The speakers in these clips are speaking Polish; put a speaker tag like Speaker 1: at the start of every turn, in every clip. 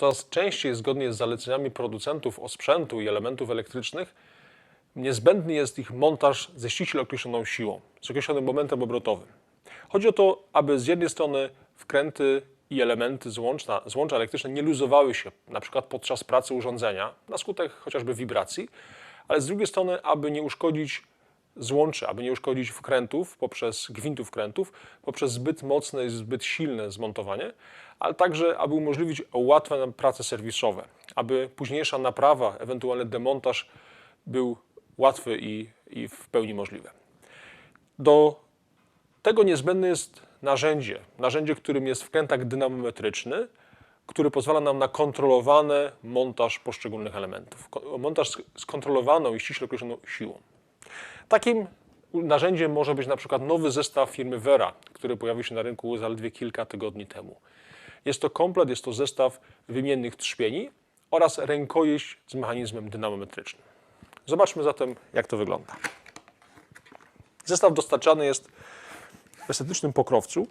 Speaker 1: Coraz częściej, zgodnie z zaleceniami producentów osprzętu i elementów elektrycznych, niezbędny jest ich montaż ze ściśle określoną siłą, z określonym momentem obrotowym. Chodzi o to, aby z jednej strony wkręty i elementy złącza, złącza elektryczne nie luzowały się, na przykład podczas pracy urządzenia, na skutek chociażby wibracji, ale z drugiej strony, aby nie uszkodzić złączy, aby nie uszkodzić wkrętów poprzez gwintów wkrętów, poprzez zbyt mocne i zbyt silne zmontowanie, ale także, aby umożliwić łatwe prace serwisowe, aby późniejsza naprawa, ewentualny demontaż był łatwy i, i w pełni możliwy. Do tego niezbędne jest narzędzie, narzędzie, którym jest wkrętak dynamometryczny, który pozwala nam na kontrolowany montaż poszczególnych elementów. Montaż sk- skontrolowaną i ściśle określoną siłą. Takim narzędziem może być na przykład nowy zestaw firmy Vera, który pojawił się na rynku zaledwie kilka tygodni temu. Jest to komplet, jest to zestaw wymiennych trzpieni oraz rękojeść z mechanizmem dynamometrycznym. Zobaczmy zatem, jak to wygląda. Zestaw dostarczany jest w estetycznym pokrowcu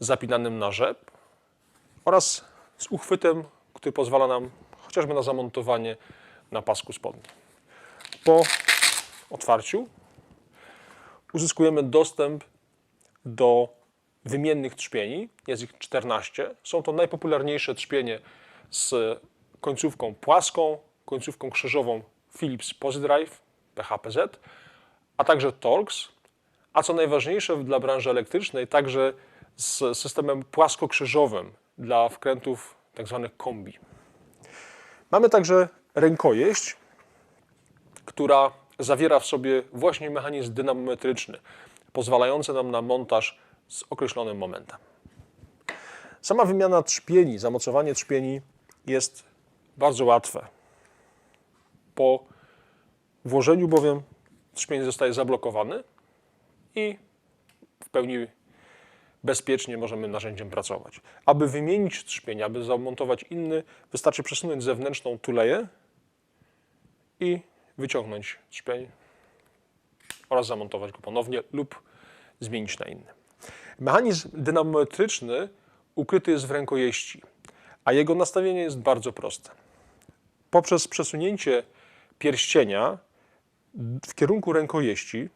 Speaker 1: zapinanym na rzep oraz z uchwytem, który pozwala nam chociażby na zamontowanie na pasku spodni. Po otwarciu uzyskujemy dostęp do wymiennych trzpieni. Jest ich 14. Są to najpopularniejsze trzpienie z końcówką płaską, końcówką krzyżową Philips PosiDrive PHPZ, a także Torx, a co najważniejsze dla branży elektrycznej, także z systemem płaskokrzyżowym dla wkrętów tzw. kombi. Mamy także rękojeść, która zawiera w sobie właśnie mechanizm dynamometryczny, pozwalający nam na montaż z określonym momentem. Sama wymiana trzpieni, zamocowanie trzpieni jest bardzo łatwe. Po włożeniu bowiem trzpień zostaje zablokowany i w pełni bezpiecznie możemy narzędziem pracować. Aby wymienić trzpień, aby zamontować inny, wystarczy przesunąć zewnętrzną tuleję i wyciągnąć trzpień oraz zamontować go ponownie lub zmienić na inny. Mechanizm dynamometryczny ukryty jest w rękojeści, a jego nastawienie jest bardzo proste. Poprzez przesunięcie pierścienia w kierunku rękojeści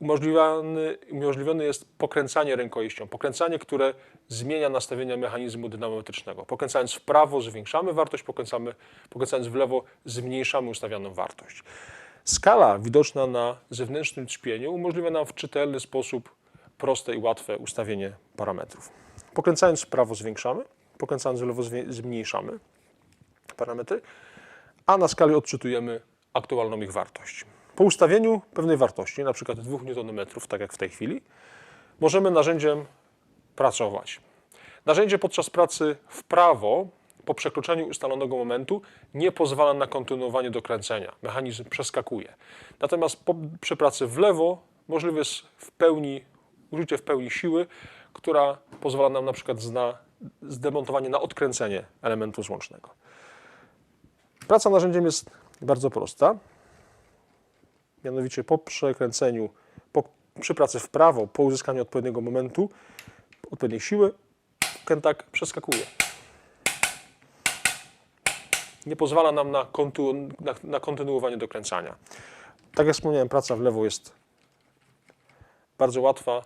Speaker 1: umożliwiony, umożliwione jest pokręcanie rękojeścią. Pokręcanie, które zmienia nastawienie mechanizmu dynamometrycznego. Pokręcając w prawo zwiększamy wartość, pokręcamy, pokręcając w lewo zmniejszamy ustawioną wartość. Skala widoczna na zewnętrznym trzpieniu umożliwia nam w czytelny sposób proste i łatwe ustawienie parametrów. Pokręcając w prawo zwiększamy, pokręcając w lewo zmniejszamy parametry, a na skali odczytujemy aktualną ich wartość. Po ustawieniu pewnej wartości, na przykład 2 Nm, tak jak w tej chwili, możemy narzędziem pracować. Narzędzie podczas pracy w prawo, po przekroczeniu ustalonego momentu, nie pozwala na kontynuowanie dokręcenia. Mechanizm przeskakuje. Natomiast po, przy pracy w lewo możliwe jest w pełni, użycie w pełni siły, która pozwala nam na przykład na zdemontowanie, na odkręcenie elementu złącznego. Praca narzędziem jest bardzo prosta. Mianowicie po przekręceniu, po, przy pracy w prawo, po uzyskaniu odpowiedniego momentu, odpowiedniej siły, kętak przeskakuje. Nie pozwala nam na, kontu, na, na kontynuowanie dokręcania. Tak jak wspomniałem, praca w lewo jest bardzo łatwa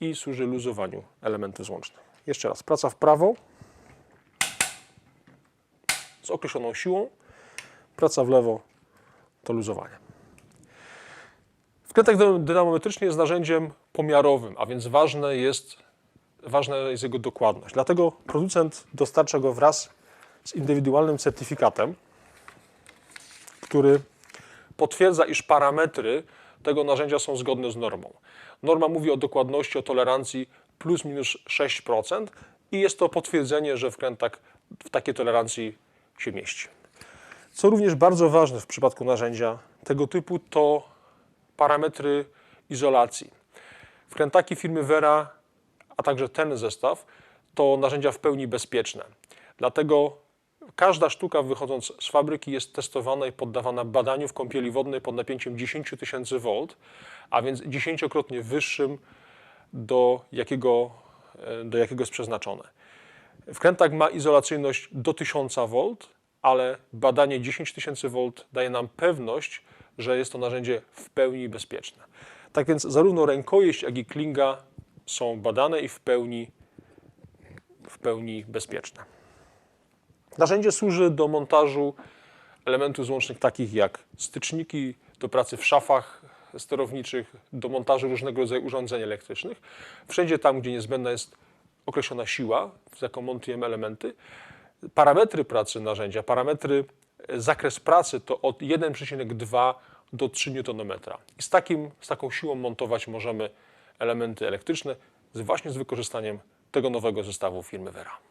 Speaker 1: i służy luzowaniu elementów złącznych. Jeszcze raz, praca w prawo z określoną siłą, praca w lewo to luzowanie. Wkrętek dy- dynamometryczny jest narzędziem pomiarowym, a więc ważne jest, ważna jest jego dokładność. Dlatego producent dostarcza go wraz z indywidualnym certyfikatem, który potwierdza, iż parametry tego narzędzia są zgodne z normą. Norma mówi o dokładności, o tolerancji plus minus 6% i jest to potwierdzenie, że wkrętak w takiej tolerancji się mieści. Co również bardzo ważne w przypadku narzędzia tego typu to parametry izolacji. Wkrętaki firmy Vera, a także ten zestaw to narzędzia w pełni bezpieczne. Dlatego każda sztuka wychodząc z fabryki jest testowana i poddawana badaniu w kąpieli wodnej pod napięciem 10 tysięcy V, a więc dziesięciokrotnie wyższym do jakiego, e, do jakiego jest przeznaczone. Wkrętak ma izolacyjność do 1000 V, ale badanie 10 000 V daje nam pewność, że jest to narzędzie w pełni bezpieczne. Tak więc zarówno rękojeść, jak i klinga są badane i w pełni, w pełni bezpieczne. Narzędzie służy do montażu elementów złącznych takich jak styczniki, do pracy w szafach sterowniczych, do montażu różnego rodzaju urządzeń elektrycznych. Wszędzie tam, gdzie niezbędna jest określona siła, z jaką montujemy elementy. Parametry pracy narzędzia, parametry, zakres pracy to od 1,2 do 3 Nm. I z, takim, z taką siłą montować możemy elementy elektryczne właśnie z wykorzystaniem tego nowego zestawu firmy Vera.